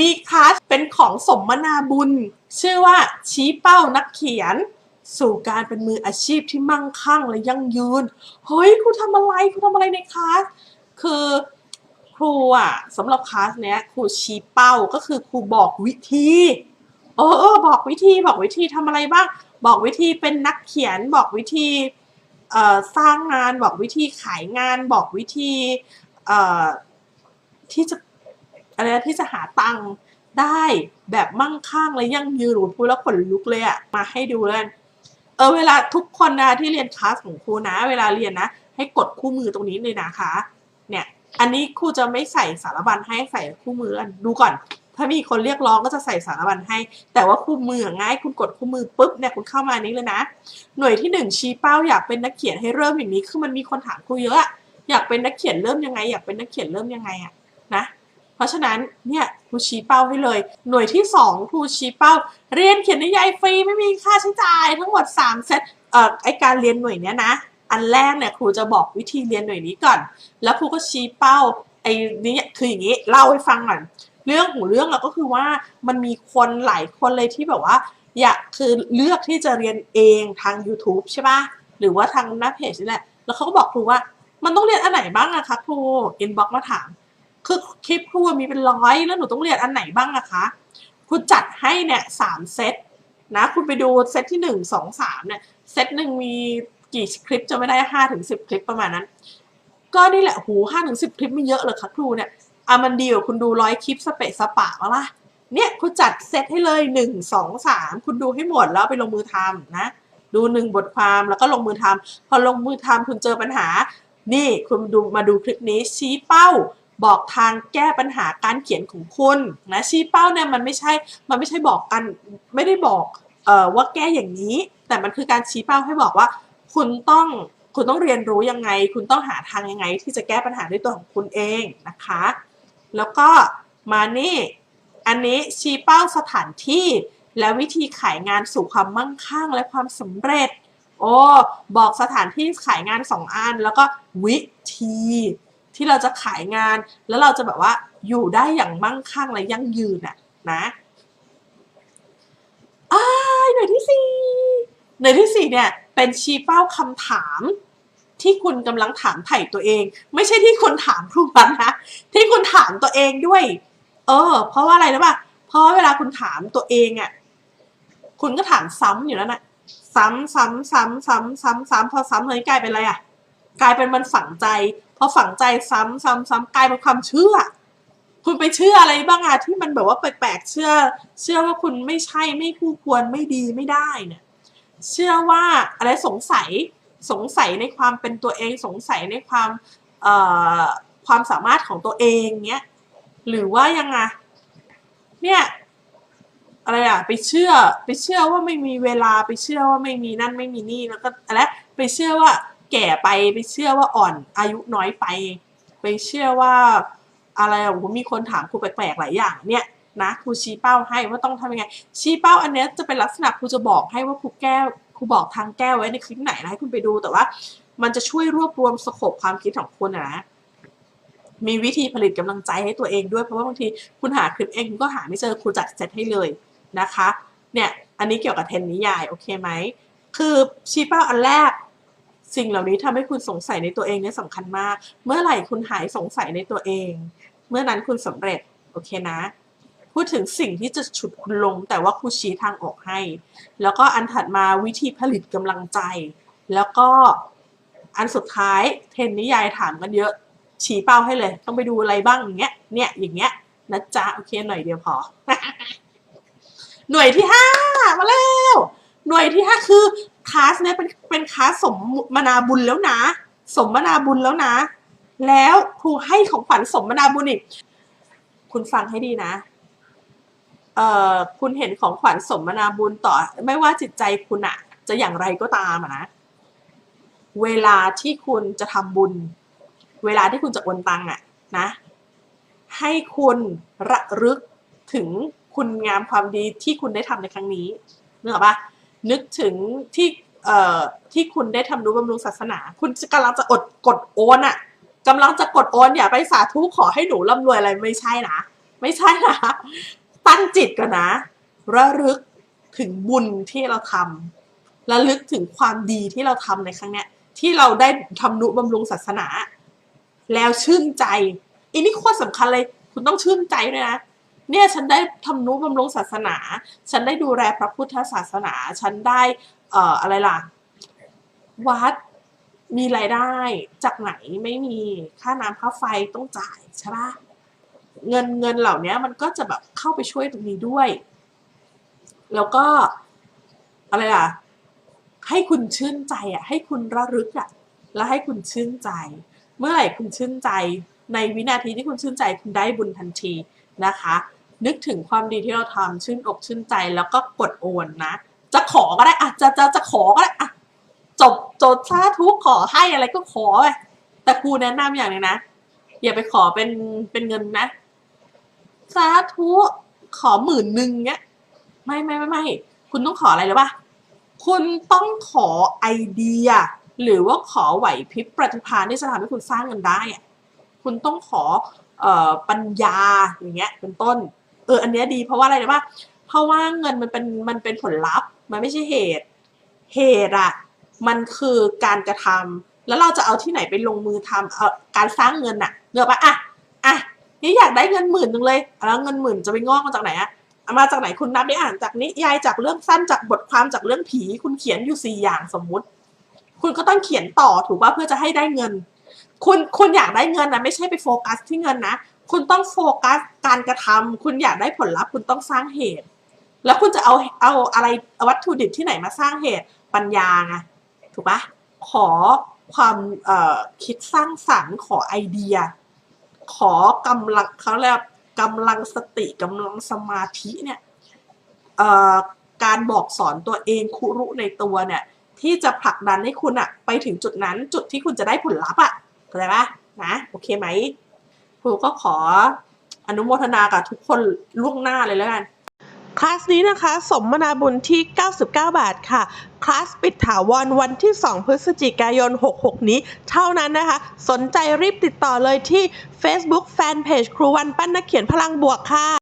มีคลาสเป็นของสมนาบุญ ชื่อว่าชี้เป้านักเขียน สู่การเป็นมืออาชีพที่มั่งคั่งและยั่งยืน เฮ้ยครูทำอะไรครูทำอะไรในคลาส คือครูอะสำหรับคลาสเนี้ยครูชี้เป้าก็คือครูบอกวิธีเออเออบอกวิธีบอกวิธีทำอะไรบ้าง บอกวิธีเป็นนักเขียนบอกวิธีสร้างงานบอกวิธีขายงานบอกวิธีที่จะ อะไรที่จะหาตังค์ได้แบบมั่งคั่งและยั่งยืนหนูพูดแล้วขนลุกเลยอะมาให้ดูเลยเออเวลาทุกคนนะที่เรียนคลาสของครูนะ เวลาเรียนนะ ให้กดคู่มือตรงนี้เลยนะคะ เนี่ย อันนี้ครูจะไม่ใส่สารบัญให้ใส่คู่มืออดูก่อน ถ้ามีคนเรียกร้องก็จะใส่สารบัญให้ แต่ว่าคู่มือง่ายคุณกดคู่มือปุ๊บเนี่ยคุณเข้ามานี้เลยนะ หน่วยที่หนึ่งชี้เป้าอยากเป็นนักเขียนให้เริ่มอย่างนี้คือมันมีคนถามครูเยอะอยากเป็นนักเขียนเริ่มยังไง อยากเป็นนักเขียนเริ่มยังไงอะนะ เพราะฉะนั้นเนี่ยครูชี้เป้าให้เลย หน่วยที่สองครูชี้เป้า เรียนเขียนนิยายฟรีไม่มีค่าใช้จ่ายทั้งหมด 3 เซตเอ่อไอการเรียนหน่วยเนี้ยนะ อันแรกเนี่ยครูจะบอกวิธีเรียนหน่วยนี้ก่อน แล้วครูก็ชี้เป้าไอ้นี้คืออย่างนี้เล่าให้ฟังหน่อยเรื่องของเรื่องเราก็คือว่ามันมีคนหลายคนเลยที่แบบว่า อยากคือเลือกที่จะเรียนเองทาง YouTube ใช่ปะหรือว่าทางหน้าเพจนี่แหละ แล้วเขาก็บอกครูว่า มันต้องเรียนอันไหนบ้างอะคะครูอินบ็อกมาถาม คือคลิปครูมีเป็นร้อยแล้วหนูต้องเรียนอันไหนบ้างอะคะครูจัดให้เนี่ยสามเซตนะคุณไปดูเซตที่หนึ่งสองสามเนี่ยเซตหนึ่งมีกี่คลิปจะไม่ได้ห้าถึงสิบคลิปประมาณนั้น ก็นี่แหละหูห้าถึงสิบคลิปไม่เยอะเลยค่ะครูเนี่ยอะมันดีกว่าคุณดูร้อยคลิปสเปะสปะวะล่ะเนี่ยคุณจัดเซตให้เลยหนึ่งสองสามคุณดูให้หมดแล้วไปลงมือทำนะ ดูหนึ่งบทความแล้วก็ลงมือทำพอลงมือทำคุณเจอปัญหา นี่คุณดูมาดูคลิปนี้ชี้เป้า บอกทางแก้ปัญหาการเขียนของคุณนะชี้เป้าเนี่ยมันไม่ใช่ มันไม่ใช่บอกกันไม่ได้บอกเอ่อว่าแก้อย่างนี้ แต่มันคือการชี้เป้าให้บอกว่า คุณต้องคุณต้องเรียนรู้ยังไง คุณต้องหาทางยังไง ที่จะแก้ปัญหาด้วยตัวของคุณเองนะคะ แล้วก็มานี่อันนี้ชี้เป้าสถานที่และวิธีขายงานสู่ความมั่งคั่งและความสำเร็จ โอ้บอกสถานที่ขายงานสองอัน แล้วก็วิธี ที่เราจะขายงาน แล้วเราจะแบบว่าอยู่ได้อย่างมั่งคั่งและยั่งยืนอะนะอ้าหน่วยที่สี่หน่วยที่สี่เนี่ยเป็นชี้เป้าคำถามที่คุณกำลังถามไถ่ตัวเอง ไม่ใช่ที่คุณถามครูพันนะที่คุณถามตัวเองด้วย เออ เพราะว่าอะไรรู้ป่ะเพราะเวลาคุณถามตัวเองอะคุณก็ถามซ้ำอยู่แล้วน่ะซ้ำซ้ำซ้ำซ้ำซ้ำซ้ำพอซ้ำเลยกลายเป็นอะไรอะ กลายเป็นมันฝังใจ พอฝังใจซ้ำซ้ำซ้ำกลายเป็นความเชื่อ คุณไปเชื่ออะไรบ้างอะที่มันแบบว่าแปลกๆเชื่อ เชื่อว่าคุณไม่ใช่ไม่คู่ควรไม่ดีไม่ได้เนี่ย เชื่อว่าอะไรสงสัยสงสัยในความเป็นตัวเองสงสัยในความเอ่อความสามารถของตัวเองเนี้ยหรือว่ายังไงเนี่ยอะไรอะไปเชื่อไปเชื่อว่าไม่มีเวลาไปเชื่อว่าไม่มีนั่นไม่มีนี่แล้วก็อะไรไปเชื่อว่า แก่ไปไปเชื่อว่าอ่อนอายุน้อยไป ไปเชื่อว่าอะไรอะผมมีคนถามครูแปลกๆหลายอย่างเนี่ยนะครูชี้เป้าให้ว่าต้องทำยังไง ชี้เป้าอันเนี้ยจะเป็นลักษณะครูจะบอกให้ว่าครูแก้ครูบอกทางแก้ไว้ในคลิปไหนนะให้คุณไปดูแต่ว่า มันจะช่วยรวบรวมสโคปความคิดของคุณนะมีวิธีผลิตกำลังใจให้ตัวเองด้วยเพราะว่าบางทีคุณหาคลิปเองคุณก็หาไม่เจอครูจัดเซตให้เลยนะคะ เนี่ยอันนี้เกี่ยวกับเทนนิยายโอเคไหมคือชี้เป้าอันแรก สิ่งเหล่านี้ทำให้คุณสงสัยในตัวเองเนี่ยสำคัญมาก เมื่อไหร่คุณหายสงสัยในตัวเอง เมื่อนั้นคุณสำเร็จ โอเคนะ พูดถึงสิ่งที่จะฉุดคุณลง แต่ว่าครูชี้ทางออกให้ แล้วก็อันถัดมาวิธีผลิตกำลังใจ แล้วก็อันสุดท้ายเทรนนิยายถามกันเยอะ ชี้เป้าให้เลย ต้องไปดูอะไรบ้างอย่างเงี้ย เนี่ยอย่างเงี้ยนะจ๊ะโอเคหน่อยเดียวพอ หน่วยที่ห้ามาแล้ว หน่วยที่ห้าคือ คลาสเนี่ยเป็นเป็นคลาสสมมนาบุญแล้วนะ สมมนาบุญแล้วนะ แล้วครูให้ของขวัญสมมนาบุญอีก คุณฟังให้ดีนะเอ่อคุณเห็นของขวัญสมนาบุญต่อ ไม่ว่าจิตใจคุณอะจะอย่างไรก็ตามอะนะ เวลาที่คุณจะทำบุญ เวลาที่คุณจะโอนตังค์อะนะ ให้คุณระลึกถึงคุณงามความดีที่คุณได้ทำในครั้งนี้นึกออกปะ นึกถึงที่เอ่อที่คุณได้ทำนุบำรุงศาสนา คุณกำลังจะอดกดโอนอะกำลังจะกดโอนอย่าไปสาธุขอให้หนูร่ำรวยอะไรไม่ใช่นะ ไม่ใช่นะ ตั้งจิตก่อนนะ ระลึกถึงบุญที่เราทำระลึกถึงความดีที่เราทำในครั้งเนี้ย ที่เราได้ทำนุบำรุงศาสนา แล้วชื่นใจอันนี้โคตรสำคัญเลย คุณต้องชื่นใจด้วยนะ เนี่ยฉันได้ทำนุบำรุงศาสนา ฉันได้ดูแลพระพุทธศาสนา ฉันได้เอ่ออะไรล่ะ วัดมีรายได้จากไหนไม่มีค่าน้ำค่าไฟต้องจ่ายใช่ปะเงินเงินเหล่านี้มันก็จะแบบเข้าไปช่วยตรงนี้ด้วย แล้วก็อะไรล่ะ ให้คุณชื่นใจอะ ให้คุณระลึกอะ แล้วให้คุณชื่นใจ เมื่อไหร่คุณชื่นใจ ในวินาทีที่คุณชื่นใจคุณได้บุญทันทีนะคะ นึกถึงความดีที่เราทำชื่นอกชื่นใจแล้วก็กดโอนนะ จะขอก็ได้อะจะจะจะขอก็ได้อะจบจดสาธุขอให้อะไรก็ขอไปแต่ครูแนะนำอย่างหนึงนะอย่าไปขอเป็นเป็นเงินนะสาธุขอหมื่นหนึ่งเงี้ยไม่ไม่ไม่ไม่คุณต้องขออะไรหรือปะคุณต้องขอไอเดีย หรือว่าขอไหวพริบปฏิภาณที่จะทำให้คุณสร้างเงินได้อะคุณต้องขอออปัญญาอย่างเงี้ยเป็นต้น เอออันเนี้ยดีเพราะว่าอะไรรู้ปะเพราะว่าเงินมันเป็นมันเป็นผลลัพธ์ มันไม่ใช่เหตุ เหตุอะมันคือการกระทำแล้วเราจะเอาที่ไหนไปลงมือทำเออการสร้างเงินอะเงือปะอะอะนี่อยากได้เงินหมื่นหนึ่งเลยแล้วเงินหมื่นจะไปงอกมาจากไหนอะมาจากไหนคุณนับได้อ่านจากนิยายจากเรื่องสั้นจากบทความจากเรื่องผี คุณเขียนอยู่สี่อย่างสมมุติ คุณก็ต้องเขียนต่อถูกป่ะเพื่อจะให้ได้เงิน คุณคุณอยากได้เงินนะไม่ใช่ไปโฟกัสที่เงินนะ คุณต้องโฟกัสการกระทำคุณอยากได้ผลลัพธ์คุณต้องสร้างเหตุ แล้วคุณจะเอาเอาอะไรวัตถุดิบที่ไหนมาสร้างเหตุปัญญาไงถูกปะขอความคิดสร้างสรรค์ขอไอเดีย ขอกำลังเขาเรียกกำลังสติกำลังสมาธิเนี่ยการบอกสอนตัวเองคุรุในตัวเนี่ย ที่จะผลักดันให้คุณอะไปถึงจุดนั้นจุดที่คุณจะได้ผลลัพธ์อะเข้าใจปะนะ โอเคไหม รูก็ขออนุโมทนากับทุกคนล่วงหน้าเลยแล้วกันคลาสนี้นะคะ สมนาบุญที่ 99 บาทค่ะ คลาสปิดถาวรวันที่ 2 พฤศจิกายน 66 นี้ เท่านั้นนะคะ สนใจรีบติดต่อเลยที่ Facebook Fanpage ครูวันปั้นนักเขียนพลังบวกค่ะ